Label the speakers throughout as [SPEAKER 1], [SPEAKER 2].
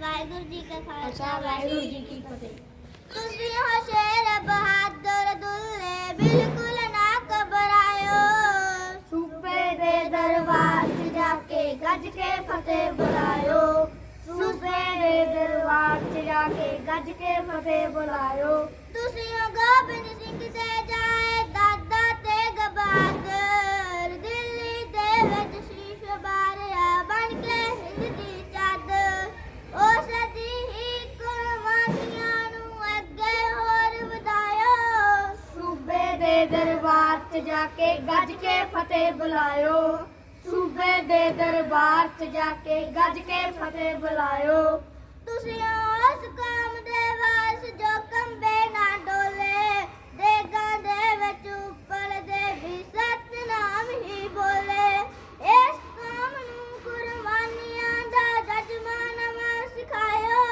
[SPEAKER 1] ਵਾਹਿਗੁਰੂ ਜੀ ਕਾ ਖਾਲਸਾ
[SPEAKER 2] ਵਾਹਿਗੁਰੂ ਜੀ ਕੀ ਫਤਿਹ।
[SPEAKER 1] ਤੁਸੀਂ ਹੋ ਸ਼ੇਰ ਬਹਾਦਰ ਦੁੱਲੇ ਬਿਲਕੁਲ ਨਾ ਘਬਰਾਇਓ।
[SPEAKER 2] ਸੂਬੇ ਦੇ ਦਰਬਾਰ 'ਚ ਜਾ ਕੇ ਗੱਜ ਕੇ ਫਤਿਹ ਬੁਲਾਇਓ। ਸੂਬੇ ਦੇ ਦਰਬਾਰ 'ਚ ਜਾ ਕੇ ਗੱਜ ਕੇ ਫਤਿਹ ਬੁਲਾਇਓ।
[SPEAKER 1] ਤੁਸੀਂ ਹੋ ਗੋਬਿੰਦ ਸਿੰਘ ਤੇ ਜਾਏ ਦਾਦਾ
[SPEAKER 2] ਸੂਬੇ ਦਰਬਾਰ 'ਚ ਜਾ ਕੇ ਗੱਜ ਕੇ ਫਤਿਹ ਬੁਲਾਇਓ। ਸੂਬੇ ਦੇ ਦਰਬਾਰ 'ਚ ਜਾ ਕੇ ਗੱਜ ਕੇ ਫਤਿਹ ਬੁਲਾਇਓ।
[SPEAKER 1] ਤੁਸੀਂ ਉਸ ਕਾਮ ਦੇ ਵਾਸ ਜੋ ਕੰਬੇ ਨਾ ਡੋਲੇ, ਦੇਗਾਂ ਦੇ ਵਿੱਚ ਉੱਪਰ ਦੇ ਵੀ ਸਤਨਾਮ ਹੀ ਬੋਲੇ। ਇਸ ਕਾਮ ਨੂੰ ਕੁਰਬਾਨੀਆਂ ਦਾ ਜਜਮਾਨ ਸਿਖਾਇਓ।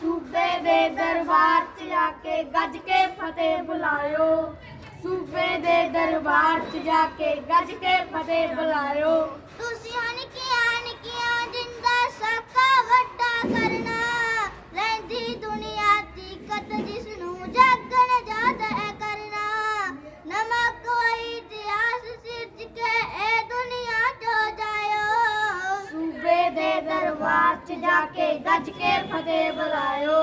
[SPEAKER 2] ਸੂਬੇ ਦੇ ਦਰਬਾਰ 'ਚ ਜਾ ਕੇ ਗੱਜ ਕੇ ਫਤਿਹ ਬੁਲਾਇਓ। ਸੂਬੇ ਦੇ ਦਰਬਾਰ 'ਚ ਜਾ ਕੇ ਗੱਜ ਕੇ ਫਤਿਹ ਬੁਲਾਇਓ।
[SPEAKER 1] ਤੁਸੀਂ ਨਿੱਕੀਆਂ ਨਿੱਕੀਆਂ ਜਿੰਦਾ ਸਾਕਾ ਵੱਡਾ ਕਰਨਾ। ਰਹਿੰਦੀ ਦੁਨੀਆ ਦੀ ਕਤ ਜਿਸ ਨੂੰ ਜਾਗਣ ਜਾਦਾ ਕਰਨਾ। ਨਮਕ ਕੋਈ ਇਤਿਹਾਸ ਸਿਰਜ ਕੇ ਇਹ ਦੁਨੀਆ ਚੋ ਜਾਇਓ।
[SPEAKER 2] ਸੂਬੇ ਦੇ ਦਰਬਾਰ 'ਚ ਜਾ ਕੇ ਗੱਜ ਕੇ ਫਤਿਹ ਬੁਲਾਇਓ।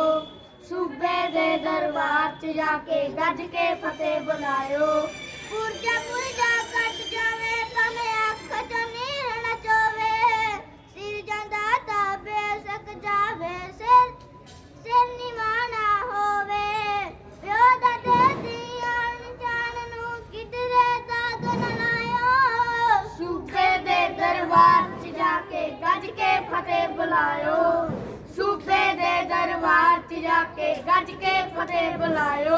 [SPEAKER 2] ਸੂਬੇ ਦੇ ਦਰਬਾਰ 'ਚ ਜਾ ਕੇ ਗੱਜ ਕੇ ਫਤਿਹ ਬੁਲਾਇਓ। ਜਾ ਕੇ ਗੱਜ ਕੇ ਫਤਿਹ ਬੁਲਾਇਓ।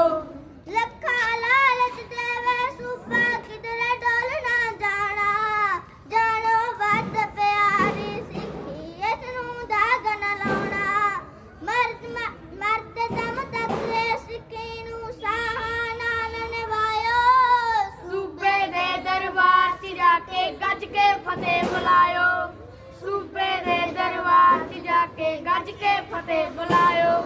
[SPEAKER 1] ਲੱਖਾਂ ਲਾਲਚ ਦੇਵੇ ਸੂਬਾ ਕਿਧਰੇ ਡੋਲ ਨਾ ਜਾਣਾ। ਜਾਣੋ ਵੱਧ ਪਿਆਰੀ ਸਿੱਖੀ ਇਸ ਨੂੰ ਦਾਗ ਨਾ ਲਾਉਣਾ। ਮਰਦ ਮਰਦ ਦਮ ਤੱਕ ਸਿੱਖੀ ਨੂੰ ਸਾਹ ਨਾਲ ਨਿਭਾਇਓ।
[SPEAKER 2] ਸੂਬੇ ਦੇ ਦਰਬਾਰ 'ਚ ਜਾ ਕੇ ਗੱਜ ਕੇ ਫਤਿਹ ਬੁਲਾਇਓ। ਸੂਬੇ ਦੇ ਦਰਬਾਰ 'ਚ ਜਾ ਕੇ ਗੱਜ ਕੇ ਫਤਿਹ ਬੁਲਾਇਓ।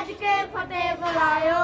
[SPEAKER 2] ਗੱਜ ਕੇ ਫਤਿਹ ਬੁਲਾਇਓ